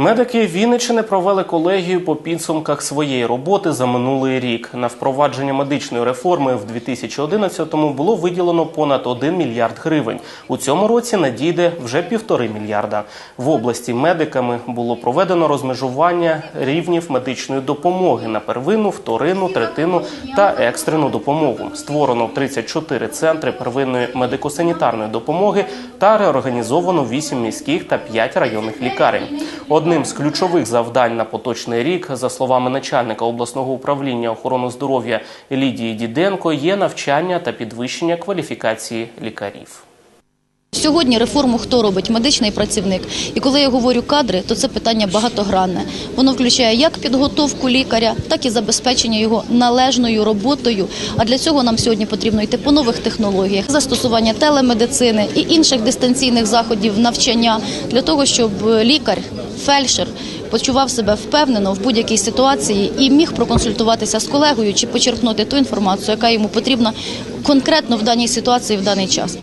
Медики Вінниччини провели колегію по підсумках своєї роботи за минулий рік. На впровадження медичної реформи в 2011-му було виділено понад 1 мільярд гривень. У цьому році надійде вже півтори мільярда. В області медиками було проведено розмежування рівнів медичної допомоги на первинну, вторинну, третину та екстрену допомогу. Створено 34 центри первинної медико-санітарної допомоги та реорганізовано 8 міських та 5 районних лікарень. Одним з ключових завдань на поточний рік, за словами начальника обласного управління охорони здоров'я Лідії Діденко, є навчання та підвищення кваліфікації лікарів. Сьогодні реформу хто робить? Медичний працівник. І коли я говорю кадри, то це питання багатогранне. Воно включає як підготовку лікаря, так і забезпечення його належною роботою. А для цього нам сьогодні потрібно йти по нових технологіях, застосування телемедицини і інших дистанційних заходів навчання для того, щоб лікар, фельдшер почував себе впевнено в будь-якій ситуації і міг проконсультуватися з колегою чи почерпнути ту інформацію, яка йому потрібна конкретно в даній ситуації в даний час.